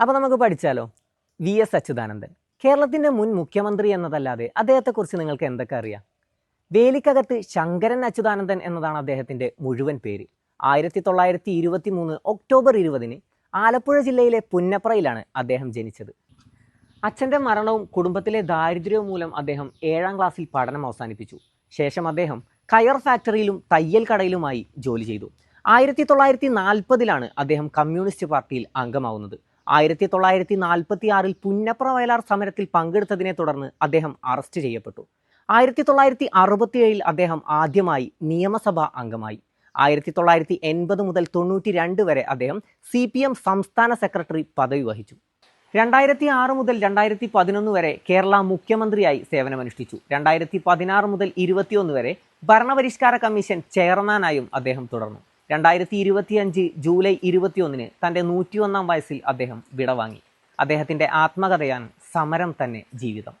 അപ്പോൾ നമുക്ക് പഠിച്ചാലോ? V S Achuthanandan. കേരളത്തിന്റെ മുൻ മുഖ്യമന്ത്രി എന്നതല്ലാതെ അദ്ദേഹത്തെക്കുറിച്ച് നിങ്ങൾക്ക് എന്തൊക്കെ അറിയാം? വേലിക്കകത്ത് ശങ്കരൻ അച്യുതാനന്ദൻ എന്നതാണ് അദ്ദേഹത്തിന്റെ മുഴുവൻ പേര്. ആയിരത്തി തൊള്ളായിരത്തി ഇരുപത്തി മൂന്ന് ഒക്ടോബർ ഇരുപതിന് ആലപ്പുഴ ജില്ലയിലെ പുന്നപ്രയിലാണ് അദ്ദേഹം ജനിച്ചത്. അച്ഛന്റെ മരണവും കുടുംബത്തിലെ ദാരിദ്ര്യവും മൂലം അദ്ദേഹം ഏഴാം ക്ലാസ്സിൽ പഠനം അവസാനിപ്പിച്ചു. ശേഷം അദ്ദേഹം കയർ ഫാക്ടറിയിലും തയ്യൽ കടയിലുമായി ജോലി ചെയ്തു. ആയിരത്തി തൊള്ളായിരത്തി നാൽപ്പതിലാണ് അദ്ദേഹം കമ്മ്യൂണിസ്റ്റ് പാർട്ടിയിൽ അംഗമാവുന്നത്. ആയിരത്തി തൊള്ളായിരത്തി നാൽപ്പത്തി ആറിൽ പുന്നപ്ര വയലാർ സമരത്തിൽ പങ്കെടുത്തതിനെ തുടർന്ന് അദ്ദേഹം അറസ്റ്റ് ചെയ്യപ്പെട്ടു. ആയിരത്തി തൊള്ളായിരത്തി അറുപത്തിയേഴിൽ അദ്ദേഹം ആദ്യമായി നിയമസഭാ അംഗമായി. ആയിരത്തി തൊള്ളായിരത്തി എൺപത് മുതൽ തൊണ്ണൂറ്റി രണ്ട് വരെ അദ്ദേഹം സി പി എം സംസ്ഥാന സെക്രട്ടറി പദവി വഹിച്ചു. രണ്ടായിരത്തി ആറ് മുതൽ രണ്ടായിരത്തി പതിനൊന്ന് വരെ കേരള മുഖ്യമന്ത്രിയായി സേവനമനുഷ്ഠിച്ചു. രണ്ടായിരത്തി പതിനാറ് മുതൽ ഇരുപത്തിയൊന്ന് വരെ ഭരണപരിഷ്കാര കമ്മീഷൻ ചെയർമാനായും അദ്ദേഹം തുടർന്നു. രണ്ടായിരത്തി ഇരുപത്തിയഞ്ച് ജൂലൈ ഇരുപത്തിയൊന്നിന് തന്റെ നൂറ്റിയൊന്നാം വയസ്സിൽ അദ്ദേഹം വിടവാങ്ങി. അദ്ദേഹത്തിന്റെ ആത്മകഥയാണ് സമരം തന്നെ ജീവിതം.